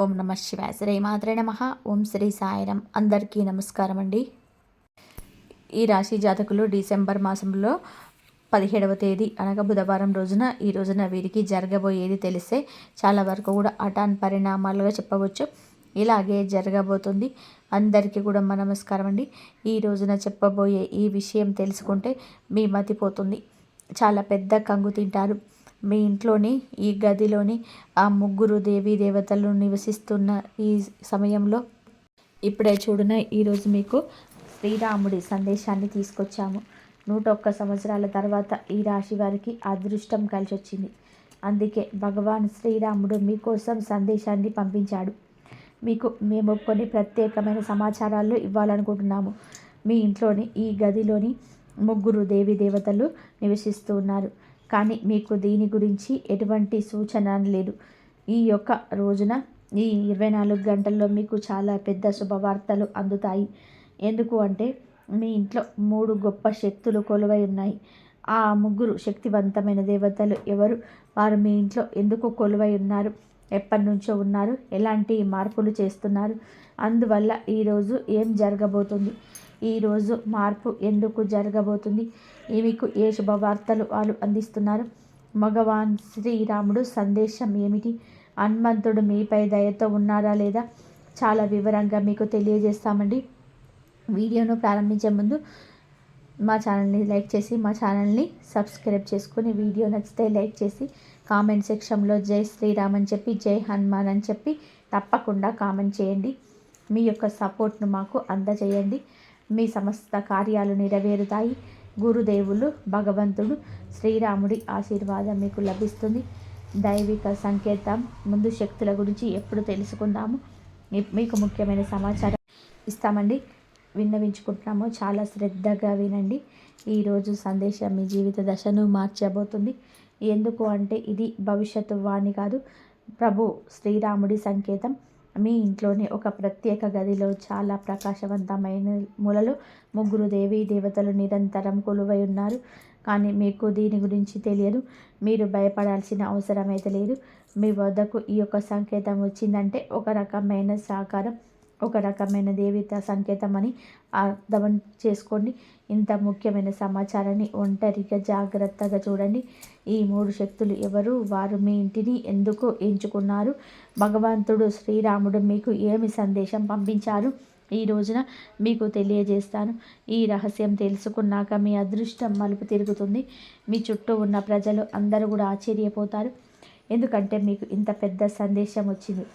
ఓం నమ శివాయ. శ్రీ మాత్రే నమ. ఓం శ్రీ సాయిరం అందరికీ నమస్కారం అండి ఈ రాశి జాతకులు డిసెంబర్ మాసంలో పదిహేడవ తేదీ అనగా బుధవారం రోజున ఈ రోజున వీరికి జరగబోయేది తెలిస్తే చాలా వరకు కూడా అటాన్ పరిణామాలుగా చెప్పవచ్చు. ఇలాగే జరగబోతుంది. అందరికీ కూడా నమస్కారం అండి ఈ రోజున చెప్పబోయే ఈ విషయం తెలుసుకుంటే మీ మతిపోతుంది చాలా పెద్ద కంగు తింటారు. మీ ఇంట్లోని ఈ గదిలోని ఆ ముగ్గురు దేవీ దేవతలు నివసిస్తున్న ఈ సమయంలో ఇప్పుడే చూడన ఈరోజు మీకు శ్రీరాముడి సందేశాన్ని తీసుకొచ్చాము. నూట ఒక్క సంవత్సరాల తర్వాత ఈ రాశి వారికి అదృష్టం కలిసి వచ్చింది అందుకే భగవాన్ శ్రీరాముడు మీకోసం సందేశాన్ని పంపించాడు. మీకు మేము కొన్ని ప్రత్యేకమైన సమాచారాలు ఇవ్వాలనుకుంటున్నాము. మీ ఇంట్లోని ఈ గదిలోని ముగ్గురు దేవీ దేవతలు నివసిస్తూ ఉన్నారు. కానీ మీకు దీని గురించి ఎటువంటి సూచన లేదు. ఈ యొక్క రోజున ఈ ఇరవై నాలుగు గంటల్లో మీకు చాలా పెద్ద శుభవార్తలు అందుతాయి. ఎందుకు అంటే మీ ఇంట్లో మూడు గొప్ప శక్తులు కొలువై ఉన్నాయి. ఆ ముగ్గురు శక్తివంతమైన దేవతలు ఎవరు? వారు మీ ఇంట్లో ఎందుకు కొలువై ఉన్నారు? ఎప్పటి నుంచో ఉన్నారు. ఎలాంటి మార్పులు చేస్తున్నారు? అందువల్ల ఈరోజు ఏం జరగబోతుంది? ఈరోజు మార్పు ఎందుకు జరగబోతుంది? మీకు ఏ శుభవార్తలు వాళ్ళు అందిస్తున్నారు? భగవాన్ శ్రీరాముడు సందేశం ఏమిటి? హనుమంతుడు మీపై దయతో ఉన్నారా లేదా? చాలా వివరంగా మీకు తెలియజేస్తామండి. వీడియోను ప్రారంభించే ముందు మా ఛానల్ని లైక్ చేసి మా ఛానల్ని సబ్స్క్రైబ్ చేసుకుని వీడియో నచ్చితే లైక్ చేసి కామెంట్ సెక్షన్లో జై శ్రీరామ్ అని చెప్పి జై హనుమాన్ అని చెప్పి తప్పకుండా కామెంట్ చేయండి. మీ యొక్క సపోర్ట్ను మాకు అందజేయండి. మీ సమస్త కార్యాలు నెరవేరుతాయి. గురుదేవులు భగవంతుడు శ్రీరాముడి ఆశీర్వాదం మీకు లభిస్తుంది. దైవిక సంకేతం ముందు శక్తుల గురించి ఎప్పుడు తెలుసుకుందాము. మీకు ముఖ్యమైన సమాచారం ఇస్తామండి. విన్నవించుకుంటున్నాము. చాలా శ్రద్ధగా వినండి. ఈరోజు సందేశం మీ జీవిత దశను మార్చబోతుంది. ఎందుకు అంటే ఇది భవిష్యత్తు వాణి కాదు. ప్రభు శ్రీరాముడి సంకేతం. మీ ఇంట్లోని ఒక ప్రత్యేక గదిలో చాలా ప్రకాశవంతమైన మూలలో ముగ్గురు దేవీ దేవతలు నిరంతరం కొలువై ఉన్నారు. కానీ మీకు దీని గురించి తెలియదు. మీరు భయపడాల్సిన అవసరం అయితే లేదు. మీ వద్దకు ఈ యొక్క సంకేతం వచ్చిందంటే ఒక రకమైన సహకారం ఒక రకమైన దేవిత సంకేతం అని అర్థం చేసుకోండి. ఇంత ముఖ్యమైన సమాచారాన్ని ఒంటరిగా జాగ్రత్తగా చూడండి. ఈ మూడు శక్తులు ఎవరు? వారు మీ ఇంటిని ఎందుకు ఎంచుకున్నారు? భగవంతుడు శ్రీరాముడు మీకు ఏమి సందేశం పంపించారు? ఈ రోజున మీకు తెలియజేస్తాను. ఈ రహస్యం తెలుసుకున్నాక మీ అదృష్టం మలుపు తిరుగుతుంది. మీ చుట్టూ ఉన్న ప్రజలు అందరూ కూడా ఆశ్చర్యపోతారు. ఎందుకంటే మీకు ఇంత పెద్ద సందేశం వచ్చింది.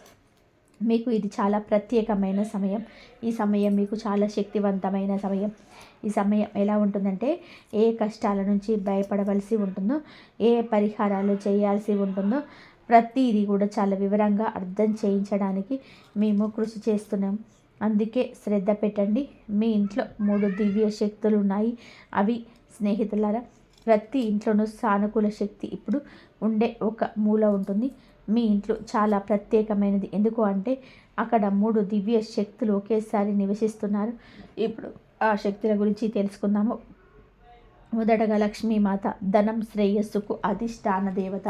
మీకు ఇది చాలా ప్రత్యేకమైన సమయం. ఈ సమయం మీకు చాలా శక్తివంతమైన సమయం. ఈ సమయం ఎలా ఉంటుందంటే ఏ కష్టాల నుంచి భయపడవలసి ఉంటుందో ఏ పరిహారాలు చేయాల్సి ఉంటుందో ప్రతిదీ కూడా చాలా వివరంగా అర్థం చేయించడానికి మేము కృషి చేస్తున్నాం. అందుకే శ్రద్ధ పెట్టండి. మీ ఇంట్లో మూడు దివ్య శక్తులు ఉన్నాయి. అవి స్నేహితులారా ప్రతి ఇంట్లోనూ సానుకూల శక్తి ఇప్పుడు ఉండే ఒక మూల ఉంటుంది. మీ ఇంట్లో చాలా ప్రత్యేకమైనది. ఎందుకు అంటే అక్కడ మూడు దివ్య శక్తులు ఒకేసారి నివసిస్తున్నారు. ఇప్పుడు ఆ శక్తుల గురించి తెలుసుకుందాము. మొదటగా లక్ష్మీమాత ధనం శ్రేయస్సుకు అధిష్టాన దేవత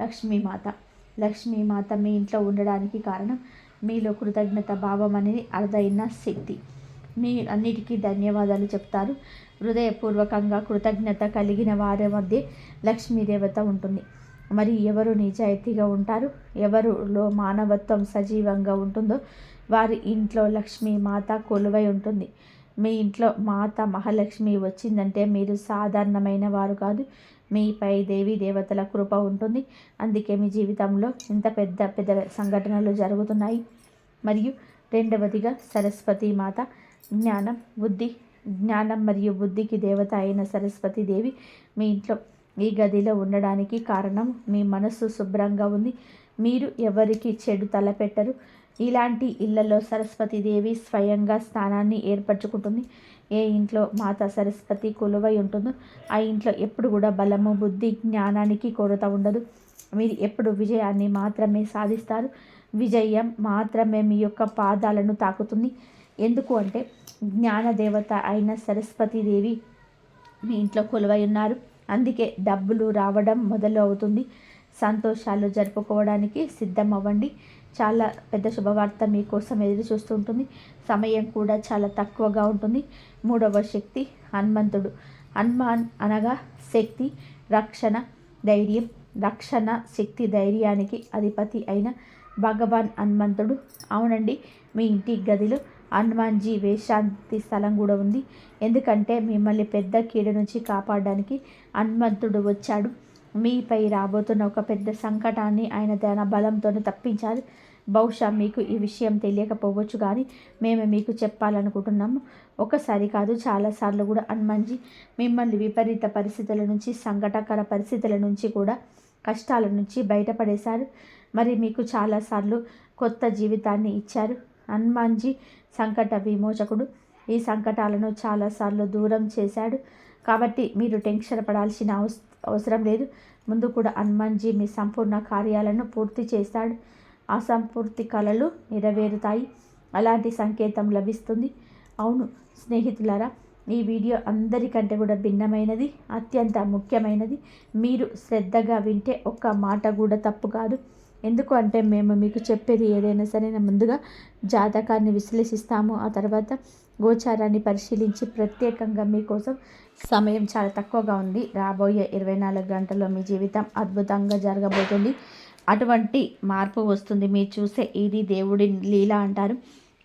లక్ష్మీమాత. లక్ష్మీమాత మీ ఇంట్లో ఉండడానికి కారణం మీలో కృతజ్ఞత భావం అనేది అర్థైన శక్తి. మీ అన్నిటికీ ధన్యవాదాలు చెప్తారు. హృదయపూర్వకంగా కృతజ్ఞత కలిగిన వారి మధ్య లక్ష్మీదేవత ఉంటుంది. మరి ఎవరు నిజాయితీగా ఉంటారు? ఎవరులో మానవత్వం సజీవంగా ఉంటుందో వారి ఇంట్లో లక్ష్మీ మాత కొలువై ఉంటుంది. మీ ఇంట్లో మాత మహాలక్ష్మి వచ్చిందంటే మీరు సాధారణమైన వారు కాదు. మీపై దేవీ దేవతల కృప ఉంటుంది. అందుకే మీ జీవితంలో ఇంత పెద్ద పెద్ద సంఘటనలు జరుగుతున్నాయి. మరియు రెండవదిగా సరస్వతి మాత. జ్ఞానం బుద్ధి జ్ఞానం మరియు బుద్ధికి దేవత అయిన సరస్వతి దేవి మీ ఇంట్లో ఈ గదిలో ఉండడానికి కారణం మీ మనస్సు శుభ్రంగా ఉంది. మీరు ఎవరికి చెడు తలపెట్టరు. ఇలాంటి ఇళ్ళలో సరస్వతీదేవి స్వయంగా స్థానాన్ని ఏర్పరచుకుంటుంది. ఏ ఇంట్లో మాత సరస్వతి కొలువై ఉంటుందో ఆ ఇంట్లో ఎప్పుడు కూడా బలము బుద్ధి జ్ఞానానికి కొరత ఉండదు. మీరు ఎప్పుడు విజయాన్ని మాత్రమే సాధిస్తారు. విజయం మాత్రమే మీ యొక్క పాదాలను తాకుతుంది. ఎందుకు అంటే జ్ఞానదేవత అయిన సరస్వతీదేవి మీ ఇంట్లో కొలువై ఉన్నారు. అందుకే డబ్బులు రావడం మొదలు అవుతుంది. సంతోషాలు జరుపుకోవడానికి సిద్ధం అవ్వండి చాలా పెద్ద శుభవార్త మీకోసం ఎదురు చూస్తుంటుంది సమయం కూడా చాలా తక్కువగా ఉంటుంది. మూడవ శక్తి హనుమంతుడు. హనుమాన్ అనగా శక్తి రక్షణ ధైర్యం. రక్షణ శక్తి ధైర్యానికి అధిపతి అయిన భగవాన్ హనుమంతుడు. అవునండి మీ ఇంటి గదిలో హనుమాన్జీ వేశాంతి స్థలం కూడా ఉంది. ఎందుకంటే మిమ్మల్ని పెద్ద కీడు నుంచి కాపాడడానికి హనుమంతుడు వచ్చాడు. మీపై రాబోతున్న ఒక పెద్ద సంకటాన్ని ఆయన తన బలంతో తప్పించాలి బహుశా మీకు ఈ విషయం తెలియకపోవచ్చు కానీ మేము మీకు చెప్పాలనుకుంటున్నాము. ఒకసారి కాదు చాలాసార్లు కూడా హనుమాన్జీ మిమ్మల్ని విపరీత పరిస్థితుల నుంచి సంకటకర పరిస్థితుల నుంచి కూడా కష్టాల నుంచి బయటపడేశారు. మరి మీకు చాలాసార్లు కొత్త జీవితాన్ని ఇచ్చారు. హనుమాన్జీ సంకట విమోచకుడు. ఈ సంకటాలను చాలాసార్లు దూరం చేశాడు. కాబట్టి మీరు టెన్షన్ పడాల్సిన అవసరం లేదు. ముందు కూడా హనుమాన్జీ మీ సంపూర్ణ కార్యాలను పూర్తి చేస్తాడు. అసంపూర్తి కళలు నెరవేరుతాయి. అలాంటి సంకేతం లభిస్తుంది. అవును స్నేహితులారా ఈ వీడియో అందరికంటే కూడా భిన్నమైనది అత్యంత ముఖ్యమైనది. మీరు శ్రద్ధగా వింటే ఒక్క మాట కూడా తప్పు కాదు. ఎందుకు అంటే మేము మీకు చెప్పేది ఏదైనా సరే ముందుగా జాతకాన్ని విశ్లేషిస్తాము. ఆ తర్వాత గోచారాన్ని పరిశీలించి ప్రత్యేకంగా మీకోసం సమయం చాలా తక్కువగా ఉంది. రాబోయే ఇరవై నాలుగు గంటల్లో మీ జీవితం అద్భుతంగా జరగబోతుంది. అటువంటి మార్పు వస్తుంది. మీరు చూసే ఇది దేవుడి లీల అంటారు.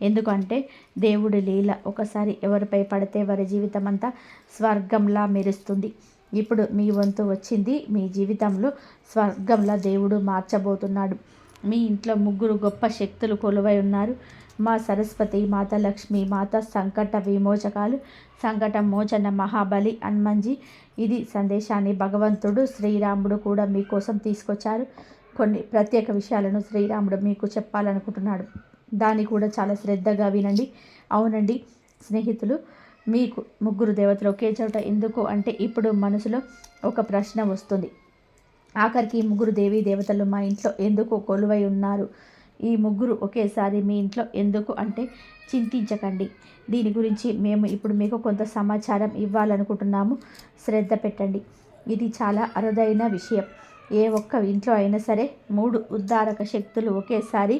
ఎందుకంటే దేవుడి లీల ఒకసారి ఎవరిపై పడితే వారి జీవితం అంతా స్వర్గంలా మెరుస్తుంది. ఇప్పుడు మీ వంతు వచ్చింది. మీ జీవితంలో స్వర్గంలో దేవుడు మార్చబోతున్నాడు. మీ ఇంట్లో ముగ్గురు గొప్ప శక్తులు కొలువై ఉన్నారు. మా సరస్వతి మాత లక్ష్మి మాత సంకట విమోచకాలు సంకట మోచన మహాబలి హనుమంజీ ఇది సందేశాన్ని భగవంతుడు శ్రీరాముడు కూడా మీకోసం తీసుకొచ్చారు. కొన్ని ప్రత్యేక విషయాలను శ్రీరాముడు మీకు చెప్పాలనుకుంటున్నాడు. దాన్ని కూడా చాలా శ్రద్ధగా వినండి. అవునండి స్నేహితులు మీకు ముగ్గురు దేవతలు ఒకే చోట ఎందుకు అంటే ఇప్పుడు మనసులో ఒక ప్రశ్న వస్తుంది. ఆఖరికి ముగ్గురు దేవీ దేవతలు మా ఇంట్లో ఎందుకు కొలువై ఉన్నారు? ఈ ముగ్గురు ఒకేసారి మీ ఇంట్లో ఎందుకు అంటే చింతించకండి. దీని గురించి మేము ఇప్పుడు మీకు కొంత సమాచారం ఇవ్వాలనుకుంటున్నాము. శ్రద్ధ పెట్టండి. ఇది చాలా అరుదైన విషయం. ఏ ఒక్క ఇంట్లో అయినా సరే మూడు ఉద్దారక శక్తులు ఒకేసారి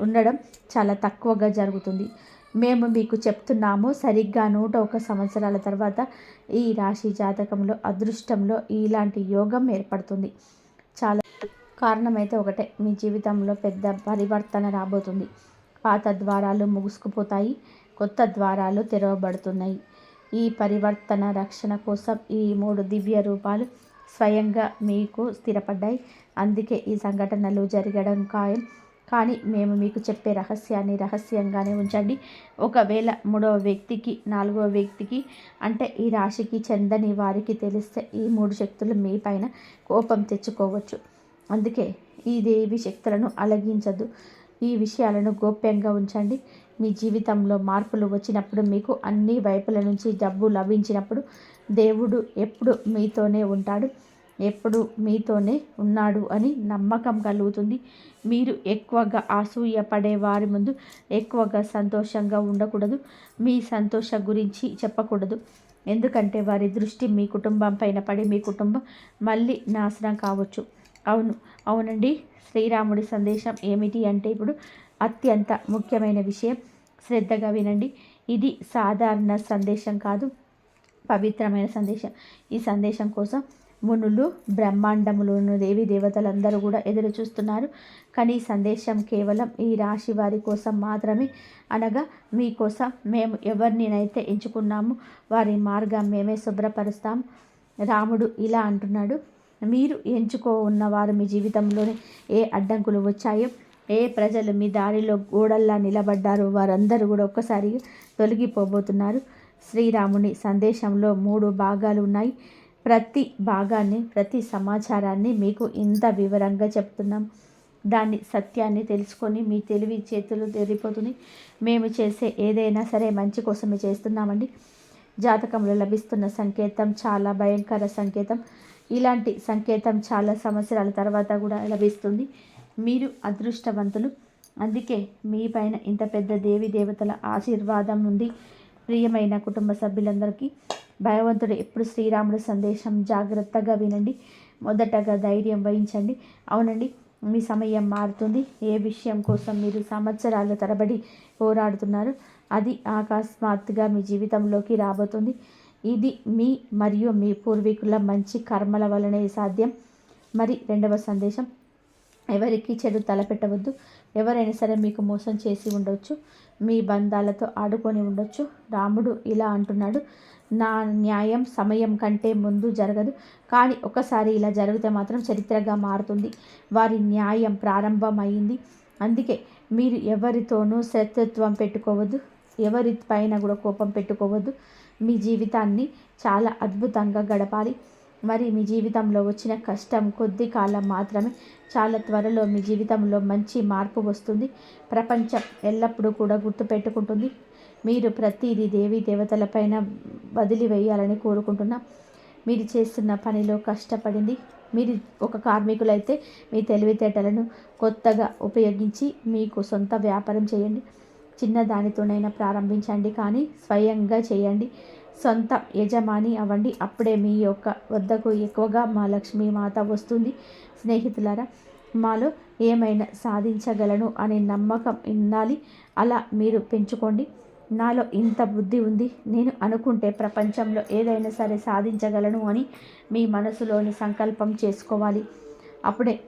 ఉండడం చాలా తక్కువగా జరుగుతుంది. మేము మీకు చెప్తున్నాము సరిగ్గా నూట ఒక సంవత్సరాల తర్వాత ఈ రాశి జాతకంలో అదృష్టంలో ఇలాంటి యోగం ఏర్పడుతుంది. చాలా కారణమైతే ఒకటే మీ జీవితంలో పెద్ద పరివర్తన రాబోతుంది. పాత ద్వారాలు ముగుసుకుపోతాయి కొత్త ద్వారాలు తెరవబడుతున్నాయి. ఈ పరివర్తన రక్షణ కోసం ఈ మూడు దివ్య రూపాలు స్వయంగా మీకు స్థిరపడ్డాయి. అందుకే ఈ సంఘటనలు జరగడం ఖాయం. కానీ మేము మీకు చెప్పే రహస్యాన్ని రహస్యంగానే ఉంచండి. ఒకవేళ మూడవ వ్యక్తికి నాలుగవ వ్యక్తికి అంటే ఈ రాశికి చెందని వారికి తెలిస్తే ఈ మూడు శక్తులు మీ పైన కోపం తెచ్చుకోవచ్చు. అందుకే ఈ దేవి శక్తులను అలగించదు. ఈ విషయాలను గోప్యంగా ఉంచండి. మీ జీవితంలో మార్పులు వచ్చినప్పుడు మీకు అన్ని వైపుల నుంచి డబ్బు లభించినప్పుడు దేవుడు ఎప్పుడు మీతోనే ఉంటాడు. ఎప్పుడు మీతోనే ఉన్నాడు అని నమ్మకం కలుగుతుంది. మీరు ఎక్కువగా ఆసూయపడే వారి ముందు ఎక్కువగా సంతోషంగా ఉండకూడదు. మీ సంతోషం గురించి చెప్పకూడదు. ఎందుకంటే వారి దృష్టి మీ కుటుంబం పైన పడి మీ కుటుంబం మళ్ళీ నాశనం కావచ్చు. అవును అవునండి. శ్రీరాముడి సందేశం ఏమిటి అంటే ఇప్పుడు అత్యంత ముఖ్యమైన విషయం. శ్రద్ధగా వినండి. ఇది సాధారణ సందేశం కాదు పవిత్రమైన సందేశం. ఈ సందేశం కోసం మునులు బ్రహ్మాండములోను దేవి దేవతలందరూ కూడా ఎదురు చూస్తున్నారు. కానీ సందేశం కేవలం ఈ రాశి వారి కోసం మాత్రమే అనగా మీకోసం మేము ఎవరినైతే ఎంచుకున్నామో వారి మార్గం మేమే శుభ్రపరుస్తాం. రాముడు ఇలా అంటున్నాడు మీరు ఎంచుకో ఉన్నవారు మీ జీవితంలోనే ఏ అడ్డంకులు వచ్చాయో ఏ ప్రజలు మీ దారిలో గోడల్లా నిలబడ్డారో వారందరూ కూడా ఒక్కసారి తొలగిపోబోతున్నారు. శ్రీరాముని సందేశంలో మూడు భాగాలు ఉన్నాయి. ప్రతి భాగాన్ని ప్రతి సమాచారాన్ని మీకు ఇంత వివరంగా చెప్తున్నాం. దాన్ని సత్యాన్ని తెలుసుకొని మీ తెలివి చేతులు తెరిపోతుంది మేము చేసే ఏదైనా సరే మంచి కోసమే చేస్తున్నామండి. జాతకంలో లభిస్తున్న సంకేతం చాలా భయంకర సంకేతం. ఇలాంటి సంకేతం చాలా సంవత్సరాల తర్వాత కూడా లభిస్తుంది. మీరు అదృష్టవంతులు. అందుకే మీ పైన ఇంత పెద్ద దేవి దేవతల ఆశీర్వాదం ఉంది. ప్రియమైన కుటుంబ సభ్యులందరికీ భగవంతుడు ఎప్పుడు శ్రీరాముడు సందేశం జాగ్రత్తగా వినండి. మొదటగా ధైర్యం వహించండి. అవునండి మీ సమయం మారుతుంది. ఏ విషయం కోసం మీరు సంవత్సరాల తరబడి పోరాడుతున్నారు అది అకస్మాత్తుగా మీ జీవితంలోకి రాబోతుంది. ఇది మీ మరియు మీ పూర్వీకుల మంచి కర్మల వలనే సాధ్యం. మరి రెండవ సందేశం ఎవరికి చెడు తలపెట్టవద్దు. ఎవరైనా సరే మీకు మోసం చేసి ఉండొచ్చు మీ బంధాలతో ఆడుకొని ఉండొచ్చు. రాముడు ఇలా అంటున్నాడు నా న్యాయం సమయం కంటే ముందు జరగదు కానీ ఒకసారి ఇలా జరిగితే మాత్రం చరిత్రగా మారుతుంది. వారి న్యాయం ప్రారంభమైంది. అందుకే మీరు ఎవరితోనూ శత్రుత్వం పెట్టుకోవద్దు ఎవరి పైన కూడా కోపం పెట్టుకోవద్దు. మీ జీవితాన్ని చాలా అద్భుతంగా గడపాలి. మరి మీ జీవితంలో వచ్చిన కష్టం కొద్ది కాలం మాత్రమే. చాలా త్వరలో మీ జీవితంలో మంచి మార్పు వస్తుంది. ప్రపంచం ఎల్లప్పుడూ కూడా గుర్తుపెట్టుకుంటుంది మీరు ప్రతిదీ దేవీ దేవతలపైన వదిలివేయాలని కోరుకుంటున్నా. మీరు చేస్తున్న పనిలో కష్టపడింది. మీరు ఒక కార్మికులైతే మీ తెలివితేటలను కొత్తగా ఉపయోగించి మీకు సొంత వ్యాపారం చేయండి. చిన్న దానితోనైనా ప్రారంభించండి కానీ స్వయంగా చేయండి. సొంత యజమాని అవ్వండి. అప్పుడే మీ యొక్క వద్దకు ఎక్కువగా మా లక్ష్మి మాత వస్తుంది. స్నేహితులారా మాలో ఏమైనా సాధించగలను అనే నమ్మకం ఉండాలి. అలా మీరు పెంచుకోండి. నాలో ఇంత బుద్ధి ఉంది. నేను అనుకుంటే ప్రపంచంలో ఏదైనా సరే సాధించగలను అని మీ మనసులోని సంకల్పం చేసుకోవాలి. అప్పుడే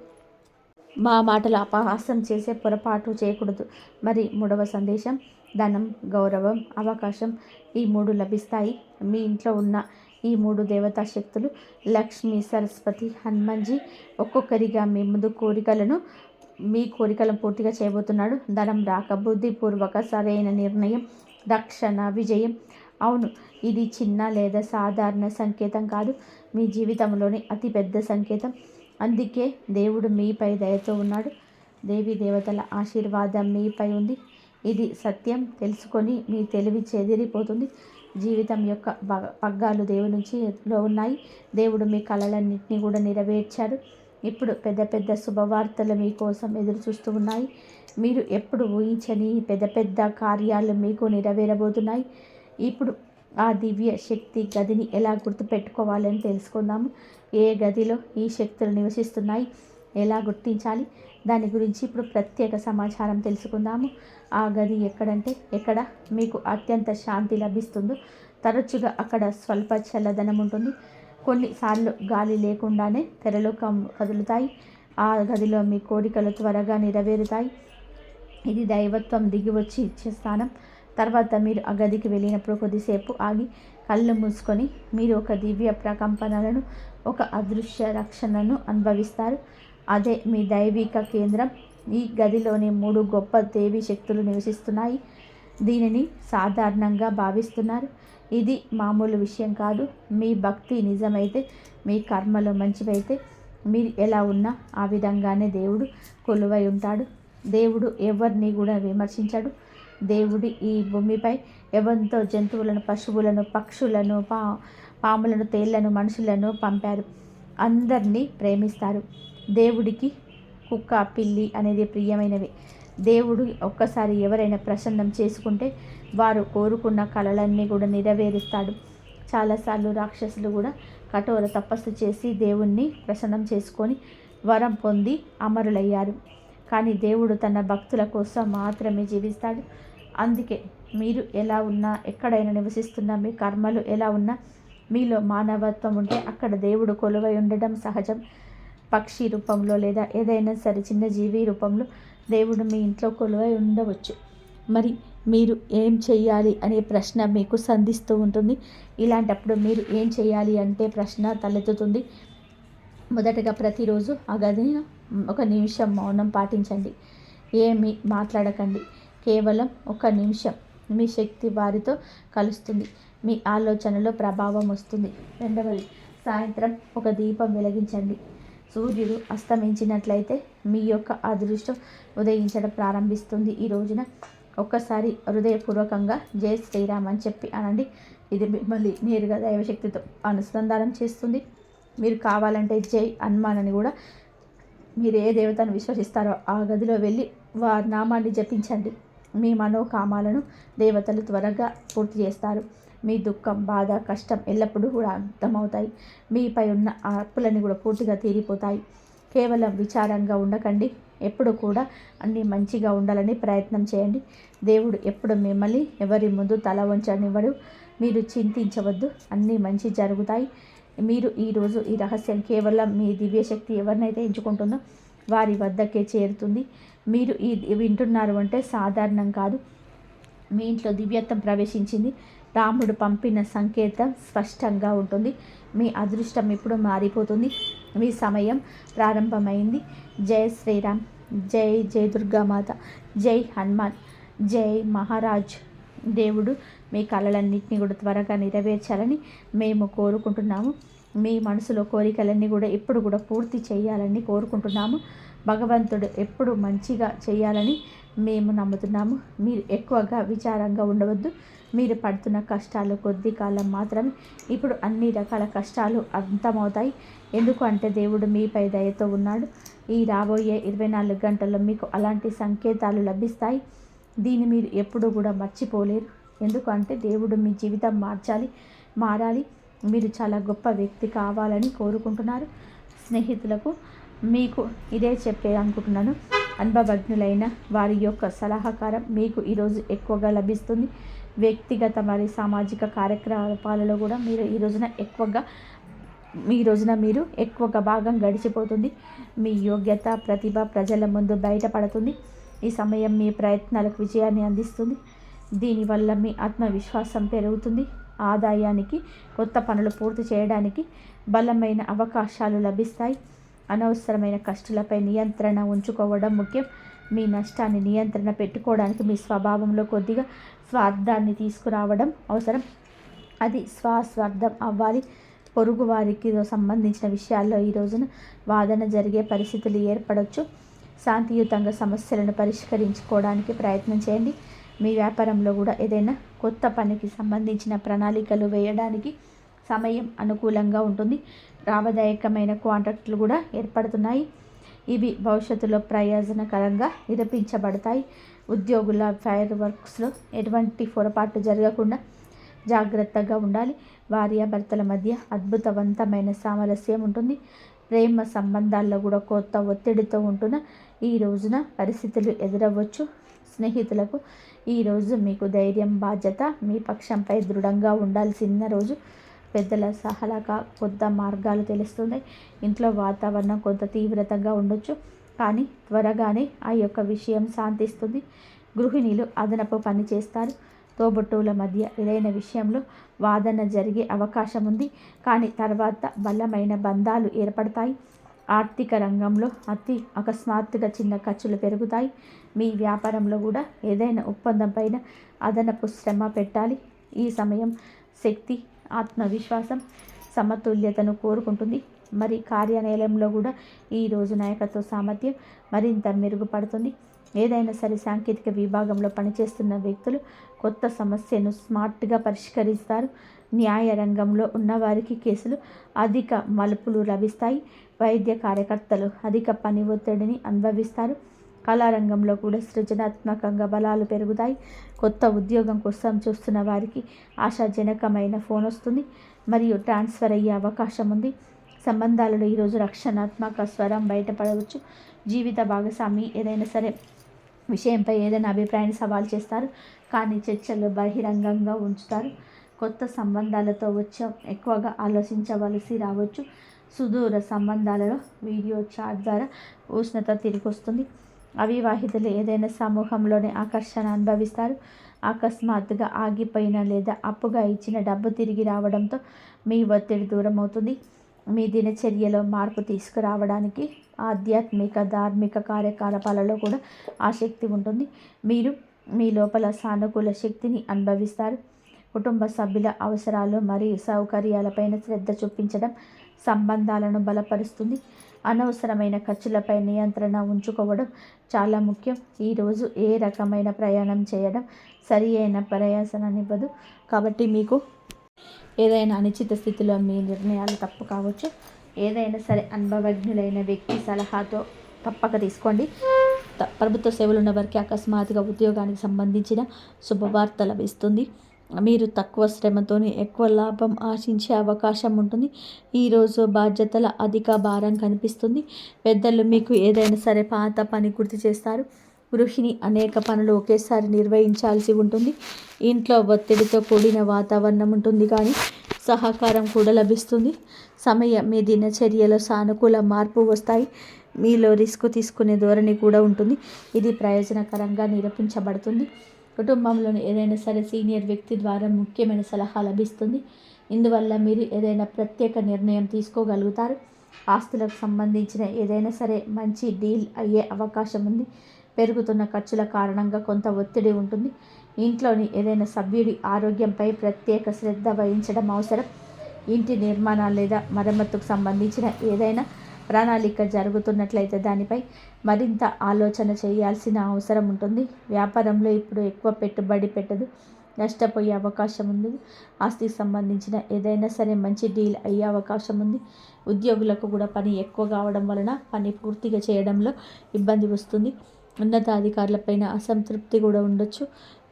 మా మాటలు అపహాసం చేసే పొరపాటు చేయకూడదు. మరి మూడవ సందేశం ధనం గౌరవం అవకాశం ఈ మూడు లభిస్తాయి. మీ ఇంట్లో ఉన్న ఈ మూడు దేవతా శక్తులు లక్ష్మి సరస్వతి హనుమాన్జీ ఒక్కొక్కరిగా మీ ముందు కోరికలను మీ కోరికలను పూర్తిగా చేయబోతున్నాడు. ధనం రాక బుద్ధిపూర్వక సరైన నిర్ణయం రక్షణ విజయం. అవును ఇది చిన్న లేదా సాధారణ సంకేతం కాదు. మీ జీవితంలోని అతిపెద్ద సంకేతం. అందుకే దేవుడు మీపై దయతో ఉన్నాడు. దేవి దేవతల ఆశీర్వాదం మీపై ఉంది. ఇది సత్యం తెలుసుకొని మీ తెలివి చెదిరిపోతుంది. జీవితం యొక్క పగ్గాలు దేవుడి నుంచి ఉన్నాయి. దేవుడు మీ కళలన్నింటినీ కూడా నెరవేర్చారు ఇప్పుడు పెద్ద పెద్ద శుభవార్తలు మీకోసం ఎదురు చూస్తూ ఉన్నాయి. మీరు ఎప్పుడు ఊహించని పెద్ద పెద్ద కార్యాలు మీకు నెరవేరబోతున్నాయి. ఇప్పుడు ఆ దివ్య శక్తి గదిని ఎలా గుర్తుపెట్టుకోవాలని తెలుసుకుందాము. ఏ గదిలో ఈ శక్తులు నివసిస్తున్నాయి? ఎలా గుర్తించాలి? దాని గురించి ఇప్పుడు ప్రత్యేక సమాచారం తెలుసుకుందాము. ఆ గది ఎక్కడంటే ఎక్కడ మీకు అత్యంత శాంతి లభిస్తుందో తరచుగా అక్కడ స్వల్ప చల్లదనం ఉంటుంది. కొన్నిసార్లు గాలి లేకుండానే తెరలు కదులుతాయి. ఆ గదిలో మీ కోరికలు త్వరగా నెరవేరుతాయి. ఇది దైవత్వం దిగి వచ్చి ఇచ్చే స్థానం. తర్వాత మీరు ఆ గదికి వెళ్ళినప్పుడు కొద్దిసేపు ఆగి కళ్ళు మూసుకొని మీరు ఒక దివ్య ప్రకంపనలను ఒక అదృశ్య రక్షణను అనుభవిస్తారు. అదే మీ దైవిక కేంద్రం. ఈ గదిలోని మూడు గొప్ప దేవి శక్తులు నివసిస్తున్నాయి. దీనిని సాధారణంగా భావిస్తున్నారు. ఇది మామూలు విషయం కాదు. మీ భక్తి నిజమైతే మీ కర్మలు మంచివైతే మీరు ఎలా ఉన్నా ఆ విధంగానే దేవుడు కొలువై ఉంటాడు. దేవుడు ఎవరిని కూడా విమర్శించడు. దేవుడి ఈ భూమిపై ఎవరితో జంతువులను పశువులను పక్షులను పా పాములను తేళ్ళను మనుషులను పంపారు. అందరినీ ప్రేమిస్తారు. దేవుడికి కుక్క పిల్లి అనేది ప్రియమైనవి. దేవుడు ఒక్కసారి ఎవరైనా ప్రసన్నం చేసుకుంటే వారు కోరుకున్న కళలన్నీ కూడా నెరవేరుస్తాడు. చాలాసార్లు రాక్షసులు కూడా కఠోర తపస్సు చేసి దేవుణ్ణి ప్రసన్నం చేసుకొని వరం పొంది అమరులయ్యారు. కానీ దేవుడు తన భక్తుల కోసం మాత్రమే జీవిస్తాడు. అందుకే మీరు ఎలా ఉన్నా ఎక్కడైనా నివసిస్తున్నా మీ కర్మలు ఎలా ఉన్నా మీలో మానవత్వం ఉంటే అక్కడ దేవుడు కొలువై ఉండడం సహజం. పక్షి రూపంలో లేదా ఏదైనా సరే చిన్న జీవి రూపంలో దేవుడు మీ ఇంట్లో కొలువై ఉండవచ్చు. మరి మీరు ఏం చేయాలి అనే ప్రశ్న మీకు సంధిస్తూ ఉంటుంది. ఇలాంటప్పుడు మీరు ఏం చేయాలి అంటే ప్రశ్న తలెత్తుతుంది. మొదటగా ప్రతిరోజు ఆ గదిని ఒక నిమిషం మౌనం పాటించండి. ఏమి మాట్లాడకండి. కేవలం ఒక నిమిషం మీ శక్తి వారితో కలుస్తుంది. మీ ఆలోచనలో ప్రభావం వస్తుంది. రెండవది సాయంత్రం ఒక దీపం వెలిగించండి. సూర్యుడు అస్తమించినట్లయితే మీ యొక్క అదృష్టం ఉదయించడం ప్రారంభిస్తుంది. ఈ రోజున ఒక్కసారి హృదయపూర్వకంగా జై శ్రీరామ్ అని చెప్పి అనండి. ఇది మిమ్మల్ని నేరుగా దైవశక్తితో అనుసంధానం చేస్తుంది. మీరు కావాలంటే జై హనుమాన్ అని కూడా మీరు ఏ దేవతను విశ్వసిస్తారో ఆ గదిలో వెళ్ళి వారి నామాన్ని జపించండి. మీ మనోకామాలను దేవతలు త్వరగా పూర్తి చేస్తారు. మీ దుఃఖం బాధ కష్టం ఎల్లప్పుడూ కూడా అర్థమవుతాయి. మీపై ఉన్న అప్పులన్నీ కూడా పూర్తిగా తీరిపోతాయి. కేవలం విచారంగా ఉండకండి. ఎప్పుడు కూడా అన్నీ మంచిగా ఉండాలని ప్రయత్నం చేయండి. దేవుడు ఎప్పుడు మిమ్మల్ని ఎవరి ముందు తల వంచనివ్వడు. మీరు చింతించవద్దు. అన్నీ మంచి జరుగుతాయి. మీరు ఈరోజు ఈ రహస్యం కేవలం మీ దివ్యశక్తి ఎవరినైతే ఎంచుకుంటుందో వారి వద్దకే చేరుతుంది. మీరు ఈ వింటున్నారు అంటే సాధారణం కాదు. మీ ఇంట్లో దివ్యత్వం ప్రవేశించింది. రాముడు పంపిన సంకేతం స్పష్టంగా ఉంటుంది. మీ అదృష్టం ఇప్పుడు మారిపోతుంది. మీ సమయం ప్రారంభమైంది. జై శ్రీరామ్. జై జై దుర్గామాత. జై హనుమాన్. జై మహారాజ్. దేవుడు మీ కళలన్నింటినీ కూడా త్వరగా నెరవేర్చాలని మేము కోరుకుంటున్నాము. మీ మనసులో కోరికలన్నీ కూడా ఎప్పుడు కూడా పూర్తి చేయాలని కోరుకుంటున్నాము. భగవంతుడు ఎప్పుడు మంచిగా చేయాలని మేము నమ్ముతున్నాము. మీరు ఎక్కువగా విచారంగా ఉండవద్దు. మీరు పడుతున్న కష్టాలు కొద్ది కాలం మాత్రమే. ఇప్పుడు అన్ని రకాల కష్టాలు అంతమవుతాయి. ఎందుకు అంటే దేవుడు మీపై దయతో ఉన్నాడు. ఈ రాబోయే ఇరవై నాలుగు గంటల్లో మీకు అలాంటి సంకేతాలు లభిస్తాయి. దీన్ని మీరు ఎప్పుడూ కూడా మర్చిపోలేరు. ఎందుకంటే దేవుడు మీ జీవితం మార్చాలి మారాలి. మీరు చాలా గొప్ప వ్యక్తి కావాలని కోరుకుంటున్నారు. స్నేహితులకు మీకు ఇదే చెప్పే అనుకుంటున్నాను. అనుభవజ్ఞులైన వారి యొక్క సలహాకారం మీకు ఈరోజు ఎక్కువగా లభిస్తుంది. వ్యక్తిగత మరి సామాజిక కార్యకలాపాలలో కూడా మీరు ఈ రోజున ఎక్కువగా మీ రోజున మీరు ఎక్కువగా భాగం గడిచిపోతుంది. మీ యోగ్యత ప్రతిభ ప్రజల ముందు బయటపడుతుంది. ఈ సమయం మీ ప్రయత్నాలకు విజయాన్ని అందిస్తుంది. దీనివల్ల మీ ఆత్మవిశ్వాసం పెరుగుతుంది. ఆదాయానికి కొత్త పనులు పూర్తి చేయడానికి బలమైన అవకాశాలు లభిస్తాయి. అనవసరమైన కష్టాలపై నియంత్రణ ఉంచుకోవడం ముఖ్యం. మీ నష్టాన్ని నియంత్రణ పెట్టుకోవడానికి మీ స్వభావంలో కొద్దిగా స్వార్థాన్ని తీసుకురావడం అవసరం. అది స్వస్వార్థం అవ్వాలి. పొరుగు వారికి సంబంధించిన విషయాల్లో ఈ రోజున వాదన జరిగే పరిస్థితులు ఏర్పడవచ్చు శాంతియుతంగా సమస్యలను పరిష్కరించుకోవడానికి ప్రయత్నం చేయండి. మీ వ్యాపారంలో కూడా ఏదైనా కొత్త పనికి సంబంధించిన ప్రణాళికలు వేయడానికి సమయం అనుకూలంగా ఉంటుంది. లాభదాయకమైన కాంట్రాక్టులు కూడా ఏర్పడుతున్నాయి. ఇవి భవిష్యత్తులో ప్రయోజనకరంగా నిరూపించబడతాయి. ఉద్యోగుల ఫైర్ వర్క్స్లో ఎటువంటి పొరపాటు జరగకుండా జాగ్రత్తగా ఉండాలి. భార్యాభర్తల మధ్య అద్భుతవంతమైన సామరస్యం ఉంటుంది. ప్రేమ సంబంధాల్లో కూడా కొత్త ఒత్తిడితో ఉంటున్న ఈ రోజున పరిస్థితులు ఎదురవ్వచ్చు. స్నేహితులకు ఈరోజు మీకు ధైర్యం బాధ్యత మీ పక్షంపై దృఢంగా ఉండాల్సిన రోజు. పెద్దల సహలక కొత్త మార్గాలు తెలుస్తున్నాయి ఇంట్లో వాతావరణం కొంత తీవ్రతగా ఉండొచ్చు కానీ త్వరగానే ఆ యొక్క విషయం శాంతిస్తుంది. గృహిణీలు అదనపు పని చేస్తారు. తోబుట్టువుల మధ్య ఏదైన విషయంలో వాదన జరిగే అవకాశం ఉంది కానీ తర్వాత బలమైన బంధాలు ఏర్పడతాయి. ఆర్థిక రంగంలో అతి అకస్మాత్తుగా చిన్న ఖర్చులు పెరుగుతాయి. మీ వ్యాపారంలో కూడా ఏదైనా ఒప్పందం పైన అదనపు శ్రమ పెట్టాలి. ఈ సమయం శక్తి ఆత్మవిశ్వాసం సమతుల్యతను కోరుకుంటుంది. మరి కార్యాలయంలో కూడా ఈరోజు నాయకత్వ సామర్థ్యం మరింత మెరుగుపడుతుంది. ఏదైనా సరే సాంకేతిక విభాగంలో పనిచేస్తున్న వ్యక్తులు కొత్త సమస్యను స్మార్ట్గా పరిష్కరిస్తారు. న్యాయ రంగంలో ఉన్నవారికి కేసులు అధిక మలుపులు లభిస్తాయి. వైద్య కార్యకర్తలు అధిక పని ఒత్తిడిని అనుభవిస్తారు. కళారంగంలో కూడా సృజనాత్మకంగా బలాలు పెరుగుతాయి. కొత్త ఉద్యోగం కోసం చూస్తున్న వారికి ఆశాజనకమైన ఫోన్ వస్తుంది. మరియు ట్రాన్స్ఫర్ అయ్యే అవకాశం ఉంది. సంబంధాలలో ఈరోజు రక్షణాత్మక స్వరం బయటపడవచ్చు. జీవిత భాగస్వామి ఏదైనా సరే విషయంపై ఏదైనా అభిప్రాయాన్ని సవాల్ చేస్తారు. కానీ చర్చలు బహిరంగంగా ఉంచుతారు. కొత్త సంబంధాలతో వచ్చే ఎక్కువగా ఆలోచించవలసి రావచ్చు. సుదూర సంబంధాలలో వీడియో చాట్ ద్వారా ఉష్ణత తిరిగి వస్తుంది. అవివాహితులు ఏదైనా సమూహంలోనే ఆకర్షణ అనుభవిస్తారు. అకస్మాత్తుగా ఆగిపోయిన లేదా అప్పుగా ఇచ్చిన డబ్బు తిరిగి రావడంతో మీ ఒత్తిడి దూరం అవుతుంది మీ దినచర్యలో మార్పు తీసుకురావడానికి ఆధ్యాత్మిక ధార్మిక కార్యకలాపాలలో కూడా ఆసక్తి ఉంటుంది. మీరు మీ లోపల సానుకూల శక్తిని అనుభవిస్తారు. కుటుంబ సభ్యుల అవసరాలు మరియు సౌకర్యాలపైన శ్రద్ధ చూపించడం సంబంధాలను బలపరుస్తుంది. అనవసరమైన ఖర్చులపై నియంత్రణ ఉంచుకోవడం చాలా ముఖ్యం. ఈరోజు ఏ రకమైన ప్రయాణం చేయడం సరి అయిన ప్రయాసననివ్వదు కాబట్టి మీకు ఏదైనా అనిశ్చిత స్థితిలో మీ నిర్ణయాలు తప్పు కావచ్చు. ఏదైనా సరే అనుభవజ్ఞులైన వ్యక్తి సలహాతో తప్పక తీసుకోండి. ప్రభుత్వ సేవలు ఉన్న వారికి అకస్మాత్తుగా ఉద్యోగానికి సంబంధించిన శుభవార్త లభిస్తుంది. మీరు తక్కువ శ్రమతోనే ఎక్కువ లాభం ఆశించే అవకాశం ఉంటుంది. ఈరోజు బాధ్యతల అధిక భారం కనిపిస్తుంది. పెద్దలు మీకు ఏదైనా సరే పాత పని గుర్తు చేస్తారు. గృహిణి అనేక పనులు ఒకేసారి నిర్వహించాల్సి ఉంటుంది. ఇంట్లో ఒత్తిడితో కూడిన వాతావరణం ఉంటుంది కానీ సహకారం కూడా లభిస్తుంది. సమయం మీ దినచర్యలో సానుకూల మార్పు వస్తాయి. మీలో రిస్క్ తీసుకునే ధోరణి కూడా ఉంటుంది. ఇది ప్రయోజనకరంగా నిరూపించబడుతుంది. కుటుంబంలోని ఏదైనా సరే సీనియర్ వ్యక్తి ద్వారా ముఖ్యమైన సలహా లభిస్తుంది. ఇందువల్ల మీరు ఏదైనా ప్రత్యేక నిర్ణయం తీసుకోగలుగుతారు. ఆస్తులకు సంబంధించిన ఏదైనా సరే మంచి డీల్ అయ్యే అవకాశం ఉంది. పెరుగుతున్న ఖర్చుల కారణంగా కొంత ఒత్తిడి ఉంటుంది. ఇంట్లోని ఏదైనా సభ్యుడి ఆరోగ్యంపై ప్రత్యేక శ్రద్ధ వహించడం అవసరం. ఇంటి నిర్మాణం లేదా మరమ్మతుకు సంబంధించిన ఏదైనా ప్రణాళిక జరుగుతున్నట్లయితే దానిపై మరింత ఆలోచన చేయాల్సిన అవసరం ఉంటుంది. వ్యాపారంలో ఇప్పుడు ఎక్కువ పెట్టుబడి పెట్టదు. నష్టపోయే అవకాశం ఉంది ఆస్తికి సంబంధించిన ఏదైనా సరే మంచి డీల్ అయ్యే అవకాశం ఉంది. ఉద్యోగులకు కూడా పని ఎక్కువ కావడం వలన పని పూర్తిగా చేయడంలో ఇబ్బంది వస్తుంది. ఉన్నతాధికారులపైన అసంతృప్తి కూడా ఉండొచ్చు.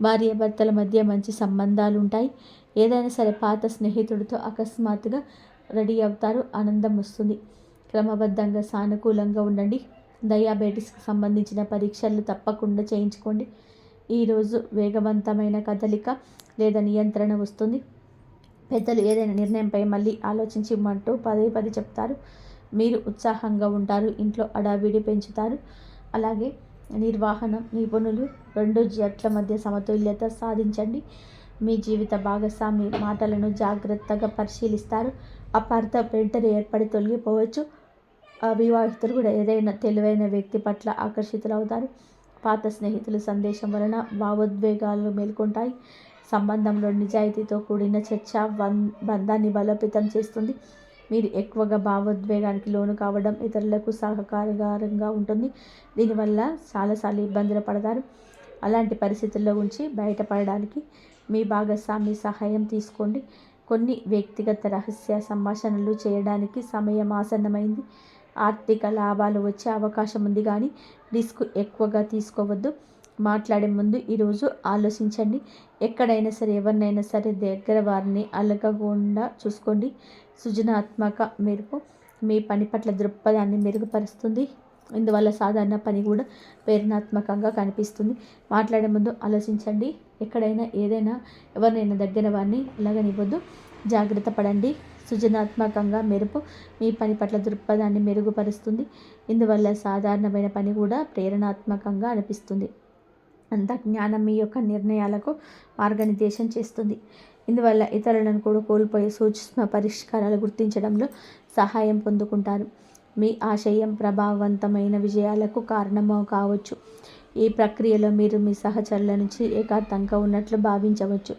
భార్య భర్తల మధ్య మంచి సంబంధాలు ఉంటాయి. ఏదైనా సరే పాత స్నేహితుడితో అకస్మాత్తుగా రెడీ అవుతారు. ఆనందం వస్తుంది. క్రమబద్ధంగా సానుకూలంగా ఉండండి. డయాబెటీస్కి సంబంధించిన పరీక్షలు తప్పకుండా చేయించుకోండి. ఈరోజు వేగవంతమైన కదలిక లేదా నియంత్రణ వస్తుంది. పెద్దలు ఏదైనా నిర్ణయంపై మళ్ళీ ఆలోచించమంటూ పదే పదే చెప్తారు. మీరు ఉత్సాహంగా ఉంటారు. ఇంట్లో అడావిడి పెంచుతారు. అలాగే నిర్వహణ నిపుణులు రెండు జట్ల మధ్య సమతుల్యత సాధించండి. మీ జీవిత భాగస్వామి మాటలను జాగ్రత్తగా పరిశీలిస్తారు. అపార్థ వెంటనే ఏర్పడి తొలగిపోవచ్చు. అవివాహితులు కూడా ఏదైనా తెలివైన వ్యక్తి పట్ల ఆకర్షితులు అవుతారు పాత స్నేహితుల సందేశం వలన భావోద్వేగాలు మేల్కొంటాయి. సంబంధంలో నిజాయితీతో కూడిన చర్చ బంధాన్ని బలోపేతం చేస్తుంది. మీరు ఎక్కువగా భావోద్వేగానికి లోను కావడం ఇతరులకు సహకారకరంగా ఉంటుంది. దీనివల్ల చాలాసార్లు ఇబ్బందులు పడతారు. అలాంటి పరిస్థితుల్లో ఉంచి బయటపడడానికి మీ భాగస్వామి సహాయం తీసుకోండి. కొన్ని వ్యక్తిగత రహస్య సంభాషణలు చేయడానికి సమయం ఆసన్నమైంది. ఆర్థిక లాభాలు వచ్చే అవకాశం ఉంది కానీ రిస్క్ ఎక్కువగా తీసుకోవద్దు. మాట్లాడే ముందు ఈరోజు ఆలోచించండి. ఎక్కడైనా సరే ఎవరినైనా సరే దగ్గర వారిని అలగకుండా చూసుకోండి. సృజనాత్మక మెరుపు మీ పని పట్ల దృక్పథాన్ని మెరుగుపరుస్తుంది. ఇందువల్ల సాధారణ పని కూడా ప్రేరణాత్మకంగా కనిపిస్తుంది. మాట్లాడే ముందు ఆలోచించండి. ఎక్కడైనా ఏదైనా ఎవరినైనా దగ్గర వారిని ఇలాగనివ్వద్దు జాగ్రత్త పడండి. సృజనాత్మకంగా మెరుపు మీ పని పట్ల దృక్పథాన్ని మెరుగుపరుస్తుంది. ఇందువల్ల సాధారణమైన పని కూడా ప్రేరణాత్మకంగా అనిపిస్తుంది. అంత జ్ఞానం మీ యొక్క నిర్ణయాలకు మార్గనిర్దేశం చేస్తుంది. ఇందువల్ల ఇతరులను కూడా కోల్పోయే సూక్ష్మ పరిష్కారాలు గుర్తించడంలో సహాయం పొందుకుంటారు. మీ ఆశయం ప్రభావవంతమైన విజయాలకు కారణమో కావచ్చు. ఈ ప్రక్రియలో మీరు మీ సహచరుల నుంచి ఏకాంతంగా ఉన్నట్లు భావించవచ్చు.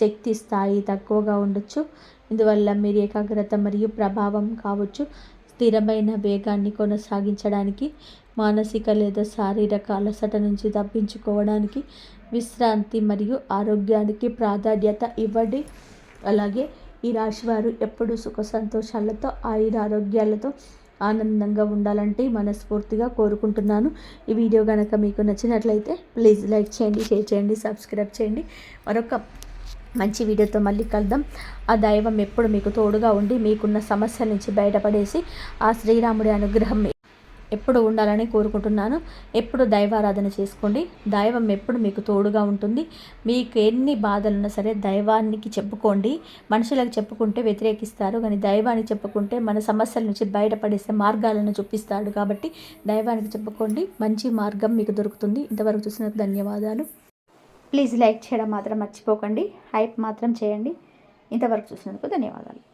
శక్తి స్థాయి తక్కువగా ఉండొచ్చు. ఇందువల్ల మీరు ఏకాగ్రత మరియు ప్రభావం కావచ్చు. స్థిరమైన వేగాన్ని కొనసాగించడానికి మానసిక లేదా శారీరక అలసట నుంచి తప్పించుకోవడానికి విశ్రాంతి మరియు ఆరోగ్యానికి ప్రాధాన్యత ఇవ్వండి. అలాగే ఈ రాశివారు ఎప్పుడు సుఖ సంతోషాలతో ఆయుర ఆరోగ్యాలతో ఆనందంగా ఉండాలంటే మనస్ఫూర్తిగా కోరుకుంటున్నాను. ఈ వీడియో కనుక మీకు నచ్చినట్లయితే ప్లీజ్ లైక్ చేయండి షేర్ చేయండి సబ్స్క్రైబ్ చేయండి. మరొక మంచి వీడియోతో మళ్ళీ కలుద్దాం. ఆ దైవం ఎప్పుడు మీకు తోడుగా ఉండి మీకున్న సమస్యల నుంచి బయటపడేసి ఆ శ్రీరాముడి అనుగ్రహం ఎప్పుడు ఉండాలని కోరుకుంటున్నాను. ఎప్పుడు దైవారాధన చేసుకోండి. దైవం ఎప్పుడు మీకు తోడుగా ఉంటుంది. మీకు ఎన్ని బాధలున్నా సరే దైవానికి చెప్పుకోండి. మనుషులకు చెప్పుకుంటే వ్యతిరేకిస్తారు. కానీ దైవానికి చెప్పుకుంటే మన సమస్యల నుంచి బయటపడేసే మార్గాలను చూపిస్తాడు. కాబట్టి దైవానికి చెప్పుకోండి. మంచి మార్గం మీకు దొరుకుతుంది. ఇంతవరకు చూసినందుకు ధన్యవాదాలు. ప్లీజ్ లైక్ చేయడం మాత్రం మర్చిపోకండి. హైప్ మాత్రం చేయండి. ఇంతవరకు చూసినందుకు ధన్యవాదాలు.